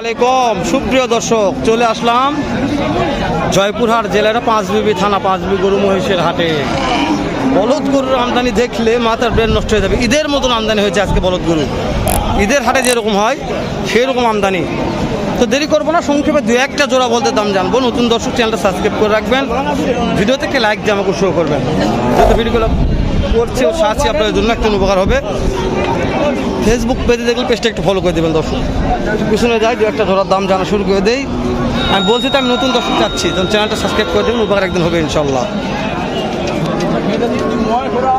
আলাইকুম। সুপ্রিয় দর্শক, চলে আসলাম জয়পুরহাট জেলার পাঁচবিবি থানা পাঁচবি গরু মহিষের হাটে। বলদ গরুর আমদানি দেখলে মাথার ব্রেন নষ্ট হয়ে যাবে। ঈদের মতন আমদানি হয়েছে আজকে বলদ গরু। ঈদের হাটে যেরকম হয়, সেরকম আমদানি। তো দেরি করব না, সংক্ষেপে দু একটা জোড়া বলতে দাম জানব। নতুন দর্শক চ্যানেলটা সাবস্ক্রাইব করে রাখবেন। ভিডিও থেকে লাইক দিয়ে আমাকে শো করবেন। যত ভিডিওগুলো করছে ও সাথে আপনাদের জন্য, একটা উপকার হবে। ফেসবুক পেজে দেখলে পেজটা একটু ফলো করে দেবেন দর্শক। একটু পিছনে যাই দু একটা ধরার দাম জানা শুরু করে দেই। আমি বলছি তো আমি নতুন দর্শক চাচ্ছি তখন চ্যানেলটা সাবস্ক্রাইব করে দেবেন উপকার একদিন হবে ইনশাল্লাহ।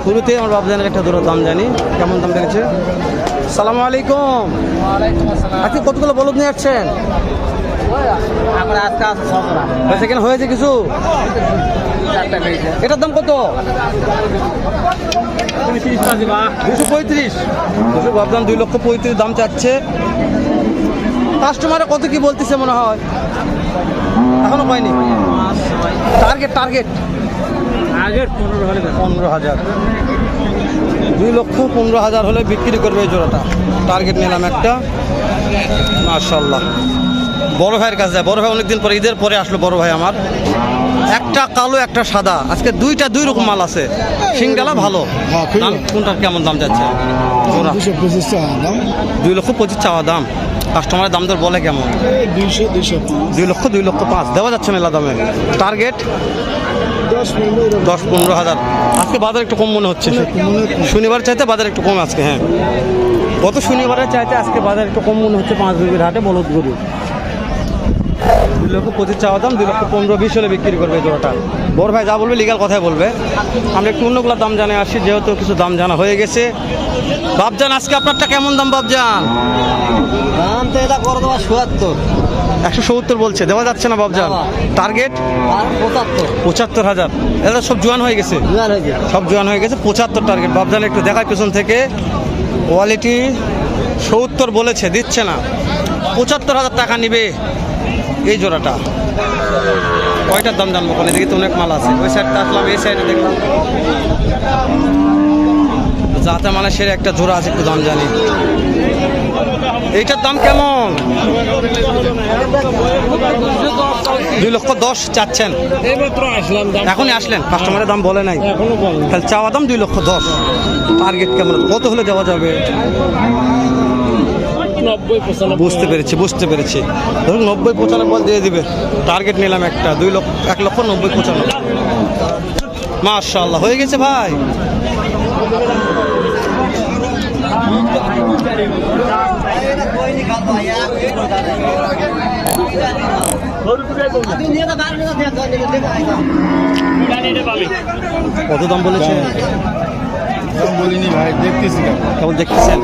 শুরুতে আমার বাবজানের একটা ধরার দাম জানি কেমন দাম দেখেছে সালাম আলাইকুম। আজকে কতগুলো বলদ নিয়ে আসছেন? সেখানে হয়েছে কিছু? এটার দাম কত? দুশো পঁয়ত্রিশ। দুশো ভাবলাম দুই লক্ষ পঁয়ত্রিশ দাম চাচ্ছে। কাস্টমারে কত কি বলতেছে মনে হয়? এখনও পাইনি। টার্গেট টার্গেট আগের পনেরো পনেরো হাজার। দুই লক্ষ পনেরো হাজার হলে বিক্রি করবে এই জোড়াটা। টার্গেট নিলাম একটা। মার্শাল্লাহ বড় ভাইয়ের কাছে যায়। বড় ভাই অনেকদিন পরে ঈদের পরে আসলো বড় ভাই আমার। একটা কালো একটা সাদা। আজকে দুইটা দুই রকম মাল আছে। সিঙ্গালা ভালো। হ্যাঁ, দাম। কোনটার কেমন দাম যাচ্ছে দুই লক্ষ পঁচিশ চাওয়া দাম। কাস্টমারের দাম দর বলে কেমন? দুই লক্ষ দুই লক্ষ পাঁচ। দেওয়া যাচ্ছে মেলা দামে? টার্গেট দশ পনেরো হাজার। আজকে বাজার একটু কম মনে হচ্ছে। শনিবার চাইতে বাজার একটু কম আজকে হ্যাঁ। গত শনিবারের চাইতে আজকে বাজার একটু কম মনে হচ্ছে পাঁচ বিঘের হাটে বলদ গরু। দুই লক্ষ পঁচিশ চাওয়া দাম দুই লক্ষ পনেরো বিশ হলে বিক্রি করবে জোড়াটা। বড় ভাই যা বলবে লিগাল কথাই বলবে। আমরা একটু অন্যগুলোর দাম জানে আসি যেহেতু কিছু দাম জানা হয়ে গেছে। বাবজান আজকে আপনারটা কেমন দাম বাবজান দাম তো এটা করে দেওয়া চুয়াত্তর একশো সত্তর বলছে দেওয়া যাচ্ছে না বাবজান টার্গেট পঁচাত্তর। হাজার। এটা সব জোয়ান হয়ে গেছে। সব জোয়ান হয়ে গেছে পঁচাত্তর টার্গেট বাবজান একটু দেখায় পেছন থেকে। কোয়ালিটি সত্তর বলেছে দিচ্ছে না। পঁচাত্তর হাজার টাকা নিবে। এই জোড়াটা। কয়টার দাম জানব? ওখানে দেখি তো অনেক মাল আছে। ওই সাইডটা আসলাম, এই সাইডে দেখলাম। যাতে মানে সেরে একটা জোড়া আছে, একটু দাম জানি। এইটার দাম কেমন? দুই লক্ষ দশ চাচ্ছেন। এখনই আসলেন? কাস্টমারের দাম বলে নাই। তাহলে চাওয়া দাম দুই লক্ষ দশ। টার্গেট কেমন? কত হলে দেওয়া যাবে? বুঝতে পেরেছি বুঝতে পেরেছি। ধরুন নব্বই, পঁচানব্বই দিয়ে দিবে। টার্গেট নিলাম একটা, দুই লক্ষ, এক লক্ষ নব্বই, পঁচানব্বই। মাশাল্লাহ হয়ে গেছে ভাই। কত দাম বলেছে বলিনি ভাই দেখতেছি কেমন। কেমন দেখতেছেন?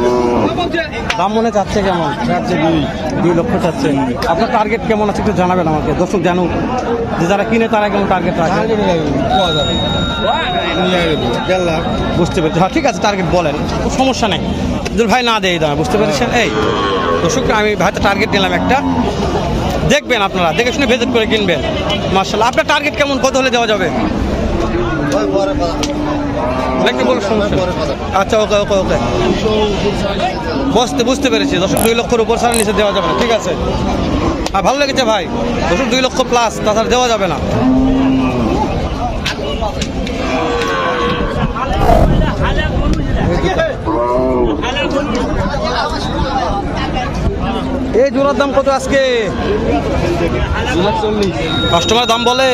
দাম মনে চাচ্ছে কেমন? চারটে দুই। দুই লক্ষ চাচ্ছে। আপনার টার্গেট কেমন আছে একটু জানাবেন আমাকে। দর্শক জানুক যে যারা কিনে তারা কেমন টার্গেট রাখে? বুঝতে পেরেছি। হ্যাঁ ঠিক আছে টার্গেট বলেন। কোনো সমস্যা নেই। যদি ভাই না দেয় দাম বুঝতে পেরেছেন? এই দর্শক আমি ভাইতে টার্গেট নিলাম একটা। দেখবেন আপনারা দেখে শুনে ভিজিট করে কিনবেন। মার্শাল্লাহ আপনার টার্গেট কেমন? কত হলে দেওয়া যাবে? একটু বলো সমস্যা আচ্ছা ওকে ওকে ওকে। বুঝতে বুঝতে পেরেছি। দর্শক দুই লক্ষের উপর ছাড়া নিচে দেওয়া যাবে না। ঠিক আছে। আর ভালো লেগেছে ভাই। দর্শক দুই লক্ষ প্লাস তাছাড়া দেওয়া যাবে না। এই জোড়ার দাম কত আজকে? কাস্টমার দাম বলে?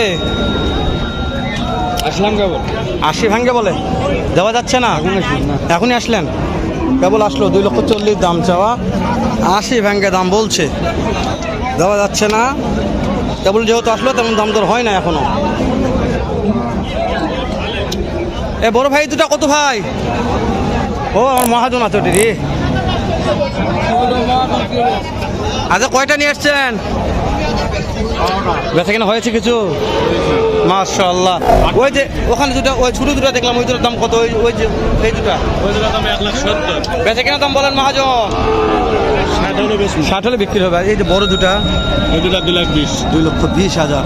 আশি ভাঙ্গে বলে? দেওয়া যাচ্ছে না? এখনই আসলেন? কেবল আসলো, দুই লক্ষ চল্লিশ দাম চাওয়া। আশি ভাঙ্গে দাম বলছে। দেওয়া যাচ্ছে না। কেবল যেহেতু আসলো, তেমন দাম দর হয় না এখনও। এ বড় ভাই, দুটা কত ভাই? ও, আমার মহাজন আছে ওটি আচ্ছা কয়টা নিয়ে আসছেন? বেচা কেনা হয়েছে কিছু? মাশাল্লাহ ওই যে ওখানে দুটো ওই ছোটো দুটো দেখলাম ওই দুটোর দাম কত? ওই ওই যে এই দুটো। ওই দুটো দাম এক লাখ সত্তর। বেচা কেনা দাম বলেন মহাজন। ষাট হলে বিক্রি হবে। এই যে বড় দুটা ওই দুটা দু লাখ বিশ। দুই লক্ষ বিশ হাজার।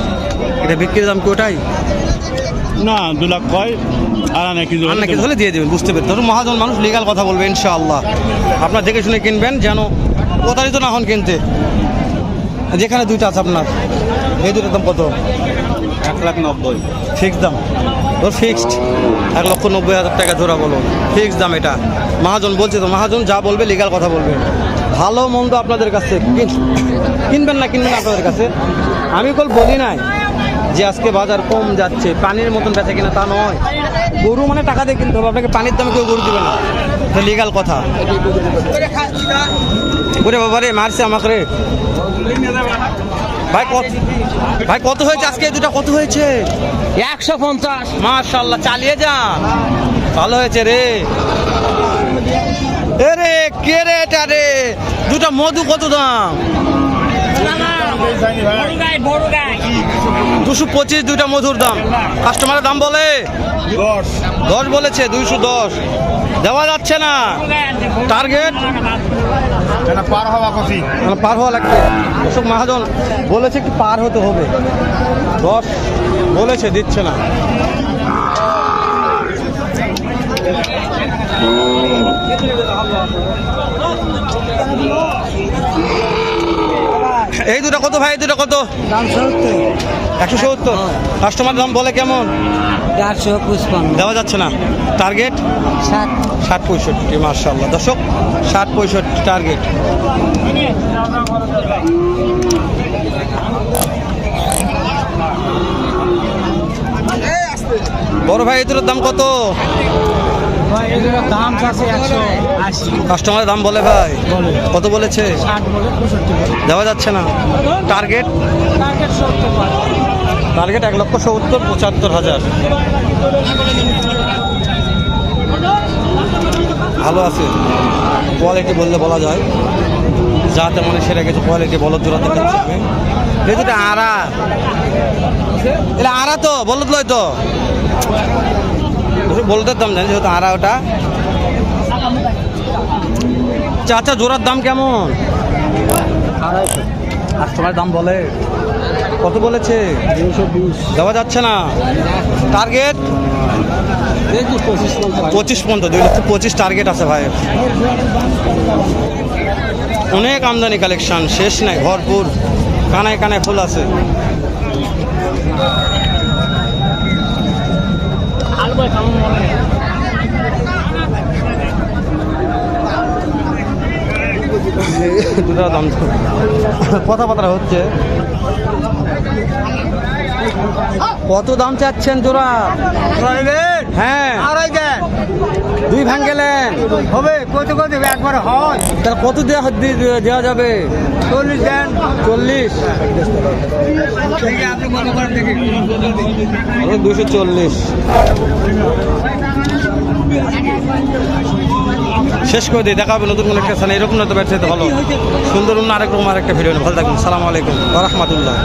এটা বিক্রির দাম কি ওটাই? না দু লাখ কয়? আর নাকি আর নাকি হলে দিয়ে দেবেন বুঝতে পেরেছি। ধরুন মহাজন মানুষ লিগাল কথা বলবে ইনশাআল্লাহ। আপনার দেখে শুনে কিনবেন যেন প্রতারিত না হন কিনতে। যেখানে দুইটা আছে আপনার এই দুটোর দাম কত? এক লাখ নব্বই। ফিক্স দাম। ওর ফিক্সড এক লক্ষ নব্বই হাজার টাকা জোড়া বলো। ফিক্স দাম এটা। মহাজন বলছে তো, মহাজন যা বলবে লিগাল কথা বলবে। ভালো মন্দ আপনাদের কাছে কিন- কিনবেন না, কিনবেন আপনাদের কাছে? আমি কল বলি নাই যে আজকে বাজার কম যাচ্ছে, পানির মতন বেচে কিনা তা নয়। গরু মানে টাকা দিয়ে কিনতে হবে, আপনাকে পানির দামে কেউ গরু দিবে না। এটা লিগাল কথা। ওরে বাবা রে মারছে আমাকে রে। ভাই কত ভাই কত হয়েছে আজকে? দুটা কত হয়েছে? একশো পঞ্চাশ। মাশাল্লাহ চালিয়ে যা। ভালো হয়েছে রে। এ রে কে রে এটা রে? দুটা মধু কত দাম? দুশো পঁচিশ দুইটা মধুর দাম। কাস্টমারের দাম বলে? দশ বলেছে দুইশো দশ। দেওয়া যাচ্ছে না। টার্গেট? পার হওয়া কফি পার হওয়া লাগবে। অশোক মহাজন বলেছে একটু পার হতে হবে। দশ বলেছে, দিচ্ছে না। এই দুটো কত ভাই? এই দুটো কত? দাম সত্তর। একশো সত্তর। কাস্টমার দাম বলে কেমন? চারশো পুষ্পান্ন দেওয়া যাচ্ছে না। টার্গেট সাত ষাট পঁয়ষট্টি মার্শাল্লাহ দর্শক ষাট পঁয়ষট্টি টার্গেট বড় ভাই এদের দাম কত? দাম আছে একশো আশি। কাস্টমারের দাম বলে ভাই। কত বলেছে? দেওয়া যাচ্ছে না। টার্গেট টার্গেট এক লক্ষ সত্তর পঁচাত্তর হাজার। ভালো আছে। কোয়ালিটি বললে বলা যায়। যা তেমন সেটা কিছু কোয়ালিটি বলদ জোড়া দেখতে পাবে আড়া। এটা আড়া তো বলদ লয় তো। ওসব বলদের দাম জানি যেহেতু আড়া ওটা। চাচা জোড়ার দাম কেমন? আড়াইশো। কাস্টমার দাম বলে। কত বলেছে? দুশো বিশ। দেওয়া যাচ্ছে না। টার্গেট পঁচিশ পর্যন্ত দুই লক্ষ পঁচিশ টার্গেট আছে ভাই। অনেক আমদানি কালেকশন শেষ নাই ভরপুর। কানায় কানায় ফুল আছে। দুটো দাম কথাবার্তা হচ্ছে। কত দাম চাচ্ছেন জোড়া? হ্যাঁ। আড়াই দুই ভাঙ গেলেন হবে কত কত একবার হয়। তাহলে কত দেওয়া দেওয়া যাবে? চল্লিশ দেন। চল্লিশ। দুশো চল্লিশ। শেষ করে দিই দেখা হবে নতুন কোনো একটা স্থানে। এরকম না তো ব্যবসায়িত ভালো। সুন্দর অন্য আরেক রকম আরেকটা ভিডিও ভালো থাকুন। সালাম আলাইকুম। রহমতুল্লাহ।